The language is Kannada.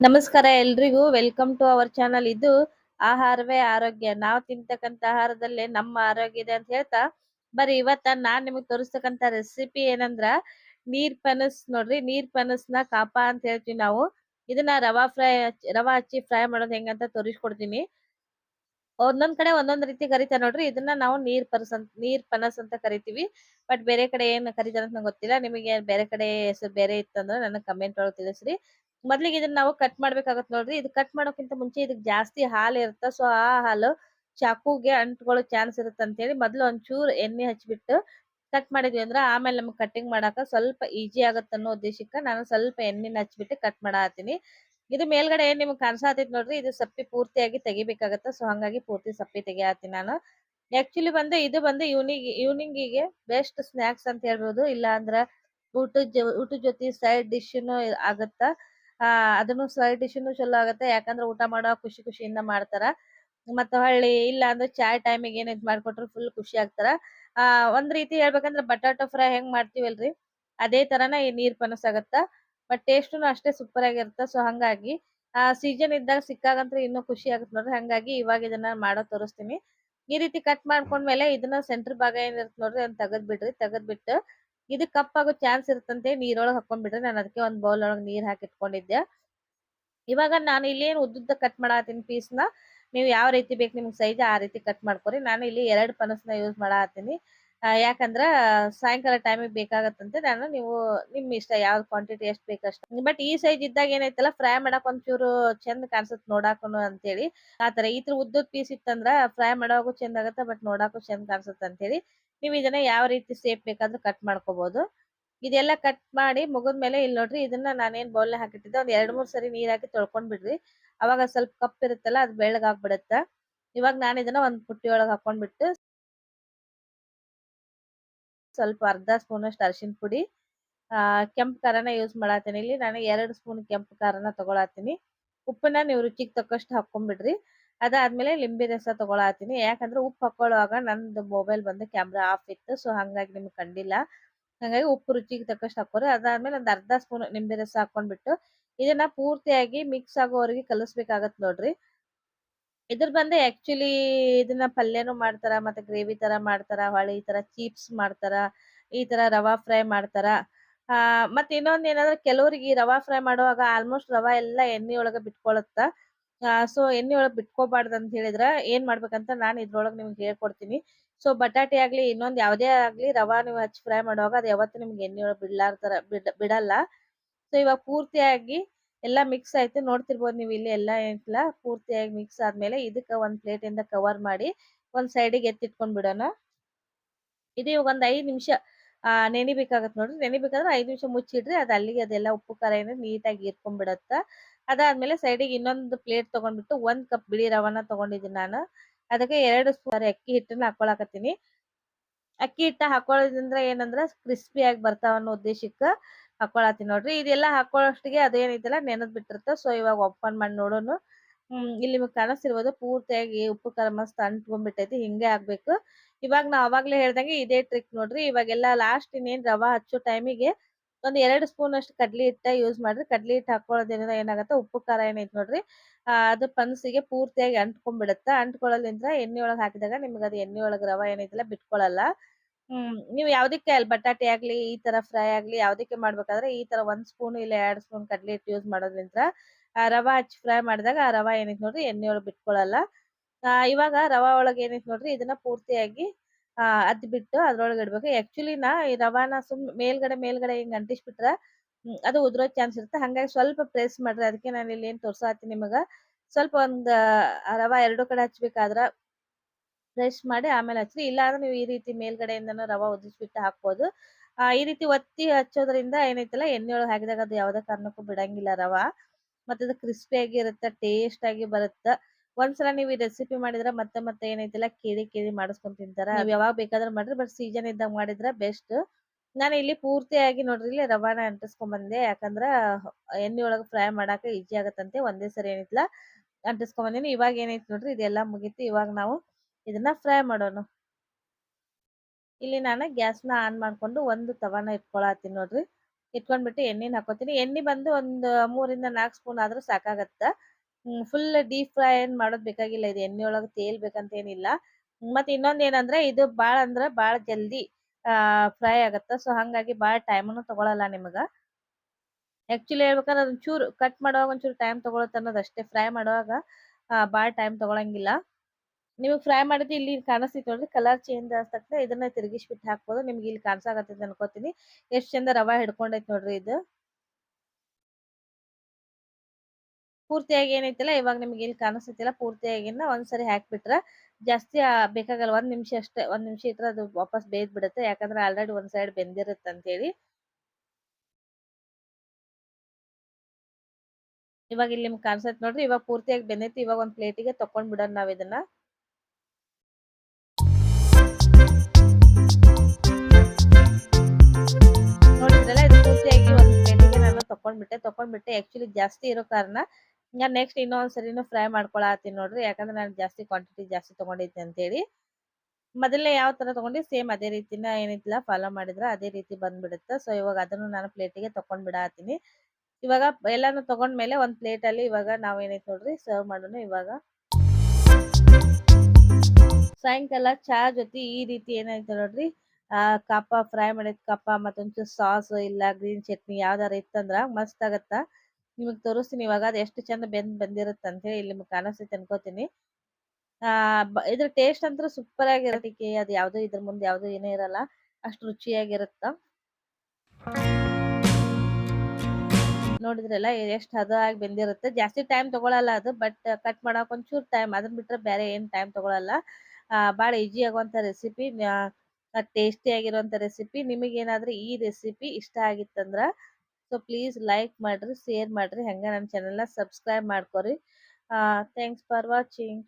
ನಮಸ್ಕಾರ ಎಲ್ರಿಗೂ. ವೆಲ್ಕಮ್ ಟು ಅವರ್ ಚಾನಲ್ ಇದು ಆಹಾರವೇ ಆರೋಗ್ಯ. ನಾವು ತಿಂತಕ್ಕಂತ ಆಹಾರದಲ್ಲೇ ನಮ್ಮ ಆರೋಗ್ಯ ಇದೆ ಅಂತ ಹೇಳ್ತಾ, ಬರೀ ಇವತ್ತ ನಾನ್ ನಿಮಗ್ ತೋರಿಸ್ತಕ್ಕಂತ ರೆಸಿಪಿ ಏನಂದ್ರ, ನೀರ್ ಪನಸ್ ನೋಡ್ರಿ, ನೀರ್ ಪನಸ್ನ ಕಾಪ ಅಂತ ಹೇಳ್ತೀವಿ ನಾವು. ಇದನ್ನ ರವಾ ಫ್ರೈ, ರವಾ ಹಚ್ಚಿ ಫ್ರೈ ಮಾಡೋದು ಹೆಂಗಂತ ತೋರಿಸ್ಕೊಡ್ತೀನಿ. ಒಂದೊಂದ್ ಕಡೆ ಒಂದೊಂದ್ ರೀತಿ ಕರಿತಾರೆ ನೋಡ್ರಿ. ಇದನ್ನ ನಾವು ನೀರ್ ಪನಸ್ ಅಂತ, ನೀರ್ ಪನಸ್ ಅಂತ ಕರಿತೀವಿ. ಬಟ್ ಬೇರೆ ಕಡೆ ಏನ್ ಕರಿತಾರ ಅಂತ ಗೊತ್ತಿಲ್ಲ. ನಿಮಗೆ ಬೇರೆ ಕಡೆ ಹೆಸರು ಬೇರೆ ಇತ್ತಂದ್ರೆ ನನಗೆ ಕಮೆಂಟ್ ಒಳಗೆ ತಿಳಿಸ್ರಿ. ಮೊದ್ಲಿಗೆ ಇದನ್ನ ನಾವು ಕಟ್ ಮಾಡ್ಬೇಕಾಗತ್ ನೋಡ್ರಿ. ಇದು ಕಟ್ ಮಾಡೋಕ್ಕಿಂತ ಮುಂಚೆ ಇದಕ್ ಜಾಸ್ತಿ ಹಾಲು ಇರುತ್ತ. ಸೊ ಆ ಹಾಲು ಚಾಕುಗೆ ಅಂಟ್ಕೊಳ್ಳೋ ಚಾನ್ಸ್ ಇರುತ್ತೆ ಅಂತ ಹೇಳಿ ಮೊದ್ಲು ಒಂಚೂರು ಎಣ್ಣೆ ಹಚ್ಬಿಟ್ಟು ಕಟ್ ಮಾಡಿದ್ವಿ ಅಂದ್ರೆ ಆಮೇಲೆ ನಮ್ಗೆ ಕಟಿಂಗ್ ಮಾಡಾಕ ಸ್ವಲ್ಪ ಈಜಿ ಆಗತ್ತ ಅನ್ನೋ ಉದ್ದೇಶಕ್ಕ ನಾನು ಸ್ವಲ್ಪ ಎಣ್ಣೆನ ಹಚ್ಬಿಟ್ಟು ಕಟ್ ಮಾಡಾತೀನಿ. ಇದು ಮೇಲ್ಗಡೆ ಏನ್ ನಿಮ್ಗ್ ಕಾಣ್ಸಾತೈತ್ ನೋಡ್ರಿ. ಇದು ಸಪ್ಪೆ ಪೂರ್ತಿಯಾಗಿ ತೆಗಿಬೇಕಾಗತ್ತ. ಸೊ ಹಂಗಾಗಿ ಪೂರ್ತಿ ಸಪ್ಪಿ ತೆಗಿಯಾತೀನಿ ನಾನು. ಆಕ್ಚುಲಿ ಬಂದು ಇದು ಬಂದು ಇವ್ನಿಂಗ್ ಈವ್ನಿಂಗಿಗೆ ಬೆಸ್ಟ್ ಸ್ನಾಕ್ಸ್ ಅಂತ ಹೇಳ್ಬೋದು. ಇಲ್ಲ ಅಂದ್ರ ಊಟದ ಊಟದ ಜೊತೆ ಸೈಡ್ ಡಿಶ್ನು ಆಗತ್ತ? ಆ, ಅದನ್ನು ಸೈಡ್ ಡಿಶ್ನು ಚಲೋ ಆಗುತ್ತೆ. ಯಾಕಂದ್ರೆ ಊಟ ಮಾಡೋ ಖುಷಿ ಖುಷಿಯಿಂದ ಮಾಡ್ತಾರ. ಮತ್ತೆ ಹೊಳ್ಳಿ ಇಲ್ಲ ಅಂದ್ರೆ ಚಾಯ್ ಟೈಮಿಗೆ ಏನ್ ಇದ್ ಮಾಡ್ಕೊಟ್ರು ಫುಲ್ ಖುಷಿ ಆಗ್ತಾರ. ಆ, ಒಂದ್ ರೀತಿ ಹೇಳ್ಬೇಕಂದ್ರ ಬಟಾಟೊ ಫ್ರೈ ಹೆಂಗ್ ಮಾಡ್ತೀವಲ್ರಿ? ಅದೇ ತರಾನ ಈ ನೀರ್ ಪನಸ್ ಆಗತ್ತ. ಬಟ್ ಟೇಸ್ಟ್ನು ಅಷ್ಟೇ ಸೂಪರ್ ಆಗಿರುತ್ತೆ. ಸೊ ಹಂಗಾಗಿ, ಆ ಸೀಸನ್ ಇದ್ದಾಗ ಸಿಕ್ಕಾಗಂತೂ ಇನ್ನೂ ಖುಷಿ ಆಗುತ್ತೆ ನೋಡ್ರಿ. ಹಂಗಾಗಿ ಇವಾಗ ಇದನ್ನ ಮಾಡೋ ತೋರಿಸ್ತೀನಿ. ಈ ರೀತಿ ಕಟ್ ಮಾಡ್ಕೊಂಡ್ಮೇಲೆ ಇದನ್ನ ಸೆಂಟರ್ ಭಾಗ ಏನಿರುತ್ತೆ ನೋಡ್ರಿ ಅದನ್ನ ತೆಗೆದ್ ಬಿಡ್ರಿ ತೆಗೆದ್ ಇದು ಕಪ್ಪಾಗೋ ಚಾನ್ಸ್ ಇರುತ್ತಂತೆ ನೀರೊಳಗೆ ಹಾಕೊಂಡ್ಬಿಟ್ರೆ ನಾನು ಅದಕ್ಕೆ ಒಂದು ಬೌಲ್ ಒಳಗೆ ನೀರು ಹಾಕಿ ಇಟ್ಕೊಂಡಿದ್ದೆ. ಇವಾಗ ನಾನು ಇಲ್ಲಿ ಏನ್ ಉದ್ದುದ್ದ ಕಟ್ ಮಾಡತ್ತೀನಿ ಪೀಸ್ನ ನೀವು ಯಾವ ರೀತಿ ಬೇಕು ನಿಮ್ಗೆ ಸೈಜ್ ಆ ರೀತಿ ಕಟ್ ಮಾಡ್ಕೊರಿ. ನಾನು ಇಲ್ಲಿ ಎರಡು ಪನಸ್ನ ಯೂಸ್ ಮಾಡತ್ತೀನಿ. ಯಾಕಂದ್ರ ಸಾಯಂಕಾಲ ಟೈಮಿಗೆ ಬೇಕಾಗತ್ತಂತೆ. ನಾನು ನೀವು, ನಿಮ್ ಇಷ್ಟ ಯಾವ ಕ್ವಾಂಟಿಟಿ ಎಷ್ಟ್ ಬೇಕಷ್ಟ ಬಟ್ ಈ ಸೈಜ್ ಇದ್ದಾಗ ಏನೈತಲ್ಲ ಫ್ರೈ ಮಾಡಕ್ ಒಂಚೂರು ಚಂದ ಕಾಣಿಸುತ್ತೆ ನೋಡಾಕನು ಅಂತೇಳಿ. ಆತರ ಈ ತರ ಉದ್ದದ್ ಪೀಸ್ ಇತ್ತಂದ್ರ ಫ್ರೈ ಮಾಡೋಕು ಚಂದ ಆಗತ್ತ ಬಟ್ ನೋಡಾಕು ಚಂದ ಕಾಣಿಸುತ್ತೆ ಅಂತೇಳಿ ನೀವು ಇದನ್ನ ಯಾವ ರೀತಿ ಸೇಪ್ ಬೇಕಾದ್ರೂ ಕಟ್ ಮಾಡ್ಕೋಬಹುದು ಇದೆಲ್ಲ ಕಟ್ ಮಾಡಿ ಮುಗಿದ್ಮೇಲೆ ಇಲ್ಲಿ ನೋಡ್ರಿ ಇದನ್ನ ನಾನೇನ್ ಬೌಲ್ ಹಾಕಿಟ್ಟಿದ್ದೆ ಒಂದ್ ಎರಡ್ ಮೂರ್ ಸರಿ ನೀರ್ ಹಾಕಿ ತೊಳ್ಕೊಂಡ್ ಬಿಡ್ರಿ ಅವಾಗ ಸ್ವಲ್ಪ ಕಪ್ ಇರುತ್ತಲ್ಲ ಅದ್ ಬೆಳ್ಳಗಾಗ್ಬಿಡತ್ತ ಇವಾಗ ನಾನು ಇದನ್ನ ಒಂದ್ ಪುಟ್ಟಿ ಒಳಗ್ ಹಾಕೊಂಡ್ಬಿಟ್ಟು ಸ್ವಲ್ಪ ಅರ್ಧ ಸ್ಪೂನ್ ಅಷ್ಟು ಪುಡಿ, ಆ, ಕೆಂಪು ಖಾರನ ಯೂಸ್ ಮಾಡತ್ತೀನಿ ಇಲ್ಲಿ ನಾನು ಎರಡು ಸ್ಪೂನ್ ಕೆಂಪು ಖಾರನ ತಗೊಳತ್ತೀನಿ ಉಪ್ಪನ್ನ ನೀವು ರುಚಿಗೆ ತಕ್ಕಷ್ಟು ಹಾಕೊಂಡ್ಬಿಡ್ರಿ. ಅದಾದ್ಮೇಲೆ ಲಿಂಬೆ ರಸ ತಗೊಳತೀನಿ. ಯಾಕಂದ್ರೆ ಉಪ್ಪು ಹಾಕೊಳ್ಳುವಾಗ ನಂದು ಮೊಬೈಲ್ ಬಂದು ಕ್ಯಾಮ್ರಾ ಆಫ್ ಇತ್ತು ಸೊ ಹಂಗಾಗಿ ನಿಮ್ಗೆ ಕಂಡಿಲ್ಲ. ಹಂಗಾಗಿ ಉಪ್ಪು ರುಚಿಗೆ ತಕ್ಕಷ್ಟು ಹಾಕೋರಿ ಅದಾದ್ಮೇಲೆ ಒಂದ್ ಅರ್ಧ ಸ್ಪೂನ್ ನಿಂಬೆ ರಸ ಹಾಕೊಂಡ್ಬಿಟ್ಟು ಇದನ್ನ ಪೂರ್ತಿಯಾಗಿ ಮಿಕ್ಸ್ ಆಗೋವರೆಗೆ ಕಲಿಸ್ಬೇಕಾಗತ್ ನೋಡ್ರಿ. ಇದ್ರ ಬಂದೆ ಆಕ್ಚುಲಿ ಇದನ್ನ ಪಲ್ಯನೂ ಮಾಡ್ತಾರ, ಮತ್ತೆ ಗ್ರೇವಿ ತರ ಮಾಡ್ತಾರ ಹೊಳೆ ಈ ತರ ಚೀಪ್ಸ್ ಮಾಡ್ತಾರ, ಈ ತರ ರವಾ ಫ್ರೈ ಮಾಡ್ತಾರ. ಆ, ಮತ್ತೆ ಇನ್ನೊಂದ್ ಏನಂದ್ರೆ ಕೆಲವರಿಗೆ ರವಾ ಫ್ರೈ ಮಾಡುವಾಗ ಆಲ್ಮೋಸ್ಟ್ ರವಾ ಎಲ್ಲಾ ಎಣ್ಣೆ ಒಳಗ ಬಿಟ್ಕೊಳತ್ತ. ಸೊ ಎಣ್ಣೆ ಒಳಗ್ ಬಿಟ್ಕೋಬಾರ್ದು ಅಂತ ಹೇಳಿದ್ರ ಏನ್ ಮಾಡ್ಬೇಕಂತ ನಾನ್ ಇದ್ರೊಳಗ್ ನಿಮ್ಗೆ ಹೇಳ್ಕೊಡ್ತೀನಿ. ಸೊ ಬಟಾಟೆ ಆಗ್ಲಿ ಇನ್ನೊಂದ್ ಯಾವ್ದೇ ಆಗ್ಲಿ ರವಾ ನೀವು ಹಚ್ಚಿ ಫ್ರೈ ಮಾಡುವಾಗ ಅದು ಯಾವತ್ತೂ ನಿಮ್ಗೆ ಎಣ್ಣೆ ಒಳಗ್ ಬಿಡ್ಲಾರ್ತರ, ಬಿಡ್, ಬಿಡಲ್ಲ. ಸೊ ಇವಾಗ ಪೂರ್ತಿಯಾಗಿ ಎಲ್ಲಾ ಮಿಕ್ಸ್ ಆಯ್ತು. ನೋಡ್ತಿರ್ಬೋದು ನೀವು ಇಲ್ಲಿ ಎಲ್ಲಾ ಏನಿಲ್ಲ ಪೂರ್ತಿಯಾಗಿ ಮಿಕ್ಸ್ ಆದ್ಮೇಲೆ ಇದಕ್ಕ ಒಂದ್ ಪ್ಲೇಟ್ ಇಂದ ಕವರ್ ಮಾಡಿ ಒಂದ್ ಸೈಡಿಗೆ ಎತ್ತಿಟ್ಕೊಂಡ್ ಬಿಡೋಣ. ಇದು ಇವಾಗ ಒಂದ್ ಐದ್ ನಿಮಿಷ. ಆ ನೆನಿಬೇಕಾಗತ್ ನೋಡ್ರಿ. ನೆನಿಬೇಕಾದ್ರೆ ಐದ್ ನಿಮಿಷ ಮುಚ್ಚಿಡ್ರಿ, ಅದ್ ಅಲ್ಲಿಗೆ ಅದೆಲ್ಲ ಉಪ್ಪು, ಖಾರ ಏನ ನೀಟಾಗಿ ಹೀರ್ಕೊಂಡ್ಬಿಡತ್ತ ಅದಾದ್ಮೇಲೆ ಸೈಡಿಗೆ ಇನ್ನೊಂದು ಪ್ಲೇಟ್ ತಗೊಂಡ್ಬಿಟ್ಟು ಒಂದ್ ಕಪ್ ಬಿಳಿ ರವಾನ ತಗೊಂಡಿದ್ದೀನಿ ನಾನು. ಅದಕ್ಕೆ ಎರಡು ಸ್ಪೂನ್ ಅಕ್ಕಿ ಹಿಟ್ಟನ್ನ ಹಾಕೊಳಕತ್ತೀನಿ. ಅಕ್ಕಿ ಹಿಟ್ಟ ಹಾಕೊಳ್ಳೋದ್ರಿಂದ ಏನಂದ್ರ ಕ್ರಿಸ್ಪಿ ಆಗಿ ಬರ್ತಾವ ಅನ್ನೋ ಉದ್ದೇಶಕ್ಕ ಹಾಕೊಳತ್ತೀನಿ ನೋಡ್ರಿ. ಇದೆಲ್ಲ ಹಾಕೊಳ್ಳೋಷ್ಟಿಗೆ ಅದೇನೈತಲ್ಲ ನೆನದ್ ಬಿಟ್ಟಿರ್ತ ಸೊ, ಇವಾಗ ಓಪನ್ ಮಾಡಿ ಹ್ಮ್ ಇಲ್ಲಿ ನಿಮಗೆ ಕಾಣಿಸ್ತಿರ್ಬೋದು ಪೂರ್ತಿಯಾಗಿ ಉಪ್ಪು, ಖಾರ ಮಸ್ತ್ ಅಂಟ್ಕೊಂಡ್ಬಿಟ್ಟೈತಿ, ಹಿಂಗೆ ಆಗ್ಬೇಕು. ಇವಾಗ ನಾ ಅವಾಗ್ಲೇ ಹೇಳ್ದಂಗೆ ಇದೇ ಟ್ರಿಕ್ ನೋಡ್ರಿ, ಇವಾಗೆಲ್ಲ ಲಾಸ್ಟ್ ಇನ್ನೇನ್ ರವಾ ಹಚ್ಚೋ ಟೈಮಿಗೆ ಒಂದ್ ಎರಡ್ ಸ್ಪೂನ್ ಅಷ್ಟು ಕಡ್ಲಿ ಹಿಟ್ಟ ಯೂಸ್ ಮಾಡ್ರಿ. ಕಡ್ಲಿ ಹಿಟ್ಟು ಹಾಕೊಳ್ಳೋದ್ರಿಂದ ಏನಾಗತ್ತೆ, ಉಪ್ಪು, ಖಾರ ಏನೈತಿ ನೋಡ್ರಿ ಅದು ಪನ್ಸಿಗೆ ಪೂರ್ತಿಯಾಗಿ ಅಂಟ್ಕೊಂಡ್ಬಿಡತ್ತ. ಅಂಟ್ಕೊಳ್ಳೋದ್ರಿಂದ ಎಣ್ಣೆ ಒಳಗ್ ಹಾಕಿದಾಗ ನಿಮ್ಗೆ ಅದು ಎಣ್ಣೆ ಒಳಗ್ ರವಾ ಏನೈತಿಲ್ಲ ಬಿಟ್ಕೊಳ್ಳಲ್ಲ ಹ್ಮ್, ನೀವು ಯಾವ್ದಕ್ಕೆ ಅಲ್ಲಿ ಬಟಾಟೆ ಆಗ್ಲಿ, ಈ ತರ ಫ್ರೈ ಆಗ್ಲಿ, ಯಾವ್ದಕ್ಕೆ ಮಾಡ್ಬೇಕಾದ್ರೆ ಈ ತರ ಒಂದ್ ಸ್ಪೂನ್ ಇಲ್ಲ ಎರಡ್ ಸ್ಪೂನ್ ಕಡ್ಲಿ ಹಿಟ್ಟು ಯೂಸ್ ಮಾಡೋದ್ರಿಂದ ರವಾ ಹಚ್ಚಿ ಫ್ರೈ ಮಾಡಿದಾಗ ಆ ರವಾ ಏನೈತಿ ನೋಡ್ರಿ ಎಣ್ಣೆ ಒಳಗ್ ಬಿಟ್ಕೊಳಲ್ಲ. ಆ, ಇವಾಗ ರವಾ ಒಳಗ್ ಏನೈತಿ ನೋಡ್ರಿ ಇದನ್ನ ಪೂರ್ತಿಯಾಗಿ, ಆ ಅದ್ ಬಿಟ್ಟು ಅದ್ರೊಳಗೆ ಇಡ್ಬೇಕು. ಆಕ್ಚುಲಿ ನಾ ಈ ರವಾನ ಸುಮ್ ಮೇಲ್ಗಡೆ ಮೇಲ್ಗಡೆ ಹಿಂಗ್ ಅಂಟಿಸ್ಬಿಟ್ರ ಅದು ಉದ್ರೋ ಚಾನ್ಸ್ ಇರುತ್ತೆ. ಹಂಗಾಗಿ ಸ್ವಲ್ಪ ಪ್ರೆಸ್ ಮಾಡ್ರಿ. ಅದಕ್ಕೆ ನಾನು ಇಲ್ಲಿ ಏನ್ ತೋರ್ಸಾತೀನಿ ನಿಮಗ. ಸ್ವಲ್ಪ ಒಂದ್ ರವಾ ಎರಡು ಕಡೆ ಹಚ್ಬೇಕಾದ್ರ ಪ್ರೆಸ್ ಮಾಡಿ ಆಮೇಲೆ ಹಚ್ರಿ. ಇಲ್ಲ ಅಂದ್ರೆ ನೀವು ಈ ರೀತಿ ಮೇಲ್ಗಡೆಯಿಂದನೂ ರವಾ ಉದಿಸ್ಬಿಟ್ಟು ಹಾಕ್ಬೋದು. ಆ, ಈ ರೀತಿ ಒತ್ತಿ ಹಚ್ಚೋದ್ರಿಂದ ಏನೈತಲ್ಲ ಎಣ್ಣೆ ಒಳಗೆ ಹಾಕಿದಾಗ ಅದು ಯಾವ್ದೇ ಕಾರಣಕ್ಕೂ ಬಿಡಂಗಿಲ್ಲ ರವಾ. ಮತ್ತೆ ಅದು ಕ್ರಿಸ್ಪಿ ಆಗಿ ಇರುತ್ತೆ ಟೇಸ್ಟ್ ಆಗಿ ಬರುತ್ತೆ. ಒಂದ್ಸಲ ನೀವು ಈ ರೆಸಿಪಿ ಮಾಡಿದ್ರೆ ಮತ್ತೆ ಮತ್ತೆ ಏನೈತಿಲ್ಲ ಕೇಳಿ ಕೇಳಿ ಮಾಡಿಸ್ಕೊಂಡ್ ತಿಂತಾರ. ನೀವು ಯಾವಾಗ ಬೇಕಾದ್ರೆ ಮಾಡ್ರಿ ಬಟ್ ಸೀಸನ್ ಇದ್ದಾಗ ಮಾಡಿದ್ರೆ ಬೆಸ್ಟ್ ನಾನು ಇಲ್ಲಿ ಪೂರ್ತಿಯಾಗಿ ನೋಡ್ರಿ, ಇಲ್ಲಿ ರವಾನ ಅಂಟಿಸ್ಕೊಂಡ್ ಬಂದೆ ಯಾಕಂದ್ರ ಎಣ್ಣೆ ಒಳಗೆ ಫ್ರೈ ಮಾಡಾಕ ಈಜಿ ಆಗತ್ತಂತೆ, ಒಂದೇ ಸರಿ ಏನಿಲ್ಲ ಅಂಟಿಸ್ಕೊಂಡ್ ಬಂದಿನಿ ಇವಾಗ ಏನೈತಿ ನೋಡ್ರಿ, ಇದೆಲ್ಲ ಮುಗೀತು. ಇವಾಗ ನಾವು ಇದನ್ನ ಫ್ರೈ ಮಾಡೋಣ. ಇಲ್ಲಿ ನಾನು ಗ್ಯಾಸ್ನ ಆನ್ ಮಾಡ್ಕೊಂಡು ಒಂದು ತವಾನ ಇಟ್ಕೊಳತ್ತೀನಿ ನೋಡ್ರಿ. ಇಟ್ಕೊಂಡ್ಬಿಟ್ಟು ಎಣ್ಣೆನ ಹಾಕೋತೀನಿ. ಎಣ್ಣೆ ಬಂದು ಒಂದು ಮೂರಿಂದ ನಾಲ್ಕು ಸ್ಪೂನ್ ಆದ್ರೂ ಸಾಕಾಗತ್ತ? ಫುಲ್ ಡೀಪ್ ಫ್ರೈ ಏನ್ ಮಾಡೋದ್ ಬೇಕಾಗಿಲ್ಲ. ಇದು ಎಣ್ಣೆ ಒಳಗೆ ತೇಲ್ಬೇಕಂತ ಏನಿಲ್ಲ ಮತ್ತೆ ಇನ್ನೊಂದ್ ಏನಂದ್ರೆ, ಇದು ಬಾಳ ಅಂದ್ರೆ ಬಾಳ ಜಲ್ದಿ ಫ್ರೈ ಆಗತ್ತ? ಸೊ ಹಂಗಾಗಿ ಬಾಳ ಟೈಮನ್ನು ತಗೊಳಲ್ಲ ನಿಮಗ. ಆಕ್ಚುಲಿ ಹೇಳ್ಬೇಕಂದ್ರೆ ಒಂಚೂರು ಚೂರು ಕಟ್ ಮಾಡುವಾಗ ಒಂಚೂರು ಟೈಮ್ ತಗೊಳತ್ ಅನ್ನೋದು ಅಷ್ಟೇ. ಫ್ರೈ ಮಾಡುವಾಗ ಬಾಳ ಟೈಮ್ ತಗೊಳಂಗಿಲ್ಲ. ನಿಮಗೆ ಫ್ರೈ ಮಾಡಿದ್ರೆ ಇಲ್ಲಿ ಕಾಣಿಸ್ತಿತ್ತು ನೋಡ್ರಿ ಕಲರ್ ಚೇಂಜ್ ಆಗ್ತಕ್ಕ ಇದನ್ನ ತಿರುಗಿಸ್ಬಿಟ್ಟು ಹಾಕ್ಬೋದು, ನಿಮ್ಗೆ ಇಲ್ಲಿ ಕಾಣಿಸಾಕತ್ತೈತೆ ಅನ್ಕೋತೀನಿ. ಎಷ್ಟು ಚಂದ ರವಾ ಹಿಡ್ಕೊಂಡೈತಿ ನೋಡ್ರಿ ಇದು. ಪೂರ್ತಿಯಾಗಿ ಏನೈತಿಲ್ಲ, ಇವಾಗ ನಿಮ್ಗೆ ಇಲ್ಲಿ ಕಾಣಿಸ್ತೈತಿಲ್ಲ ಪೂರ್ತಿಯಾಗಿನ ಒಂದ್ಸರಿ ಹಾಕ್ಬಿಟ್ರ ಜಾಸ್ತಿ ಬೇಕಾಗಲ್ಲ, ಒಂದ್ ನಿಮಿಷ ಅಷ್ಟೇ, ಒಂದ್ ನಿಮಿಷ ಇದ್ರೆ ಅದು ವಾಪಸ್ ಬೇಯ್ದ್ ಬಿಡುತ್ತೆ ಯಾಕಂದ್ರೆ ಆಲ್ರೆಡಿ ಒಂದ್ ಸೈಡ್ ಬೆಂದಿರುತ್ತೆ ಅಂತ ಹೇಳಿ ಇವಾಗ ಇಲ್ಲಿ ನಿಮ್ಗೆ ಕಾಣಿಸತ್ ನೋಡ್ರಿ, ಇವಾಗ ಪೂರ್ತಿಯಾಗಿ ಬೆಂದೈತಿ, ಇವಾಗ ಒಂದ್ ಪ್ಲೇಟಿಗೆ ತಕೊಂಡ್ ಬಿಡೋಣ ನಾವ್ ಇದನ್ನ. ನೋಡಿದ್ರಲ್ಲ ಒಂದು ಪ್ಲೇಟಿಗೆ ನಾನು ತಕೊಂಡ್ಬಿಟ್ಟೆ ತಕೊಂಡ್ಬಿಟ್ಟೆ ಆಕ್ಚುಲಿ ಜಾಸ್ತಿ ಇರೋ ಕಾರಣ ನಾನು ನೆಕ್ಸ್ಟ್ ಇನ್ನೊಂದ್ ಸರಿನು ಫ್ರೈ ಮಾಡ್ಕೊಳತ್ತೀನಿ ನೋಡ್ರಿ, ಯಾಕಂದ್ರೆ ನಾನು ಜಾಸ್ತಿ ಕ್ವಾಂಟಿಟಿ ಜಾಸ್ತಿ ತೊಗೊಂಡಿದ್ದೆ ಅಂತ ಹೇಳಿ ಮೊದಲನೇ ಯಾವ ತರ ತೊಗೊಂಡು ಸೇಮ್ ಅದೇ ರೀತಿನ ಏನಿಲ್ಲ ಫಾಲೋ ಮಾಡಿದ್ರೆ ಅದೇ ರೀತಿ ಬಂದ್ಬಿಡುತ್ತೆ. ಸೊ ಇವಾಗ ಅದನ್ನು ನಾನು ಪ್ಲೇಟಿಗೆ ತೊಗೊಂಡ್ಬಿಡತ್ತೀನಿ ಇವಾಗ ಎಲ್ಲಾನು ತಗೊಂಡ್ಮೇಲೆ ಒಂದು ಪ್ಲೇಟ್ ಅಲ್ಲಿ ಇವಾಗ ನಾವು ಏನೈತೆ ನೋಡ್ರಿ ಸರ್ವ್ ಮಾಡೋಣ ಇವಾಗ. ಸಾಯಂಕಾಲ ಚಹಾ ಜೊತೆ ಈ ರೀತಿ ಏನಾಯ್ತು ನೋಡ್ರಿ ಆ ಕಪ್ಪ ಫ್ರೈ ಮಾಡಿದ ಕಪ್ಪ ಮತ್ತೊಂಚೂರು ಸಾಸ್ ಇಲ್ಲ ಗ್ರೀನ್ ಚಟ್ನಿ ಯಾವ್ದಾರ ಇತ್ತಂದ್ರ ಮಸ್ತ್ ಆಗತ್ತ. ನಿಮಗ್ ತೋರಿಸ್ತೀನಿ ಇವಾಗ ಅದ್ ಎಷ್ಟು ಚಂದ ಬೆಂದ್ ಬಂದಿರತ್ತ ಅಂತ ಹೇಳಿ ಇಲ್ಲಿ ನಿಮ್ಗೆ ಕಾಣಿಸ್ತೈತೆ ಅನ್ಕೋತೀನಿ ಆ ಇದ್ರ ಟೇಸ್ಟ್ ಅಂತೂ ಸೂಪರ್ ಆಗಿರತ್ತೆ ಅದ್ ಯಾವ್ದು ಇದ್ರ ಮುಂದೆ ಯಾವ್ದು ಏನೇ ಇರಲ್ಲ, ಅಷ್ಟು ರುಚಿಯಾಗಿರುತ್ತ. ನೋಡಿದ್ರಲ್ಲ ಎಷ್ಟ್ ಆಗಿ ಬೆಂದಿರುತ್ತೆ. ಜಾಸ್ತಿ ಟೈಮ್ ತಗೊಳಲ್ಲ ಅದು ಬಟ್ ಕಟ್ ಮಾಡಕ್ ಒಂಚೂರು ಟೈಮ್ ಅದನ್ನ ಬಿಟ್ರೆ ಬೇರೆ ಏನು ಟೈಮ್ ತಗೊಳಲ್ಲ. ಬಾಳ ಈಜಿ ಆಗುವಂಥ ರೆಸಿಪಿ ಟೇಸ್ಟಿ ಆಗಿರುವಂತ ರೆಸಿಪಿ ನಿಮಗೇನಾದ್ರೂ ಈ ರೆಸಿಪಿ ಇಷ್ಟ ಆಗಿತ್ತಂದ್ರ, ಸೊ ಪ್ಲೀಸ್ ಲೈಕ್ ಮಾಡ್ರಿ, ಶೇರ್ ಮಾಡ್ರಿ, ಹಂಗ ನಮ್ಮ ಚಾನೆಲ್ನ ಸಬ್ಸ್ಕ್ರೈಬ್ ಮಾಡ್ಕೊರಿ. Thanks for watching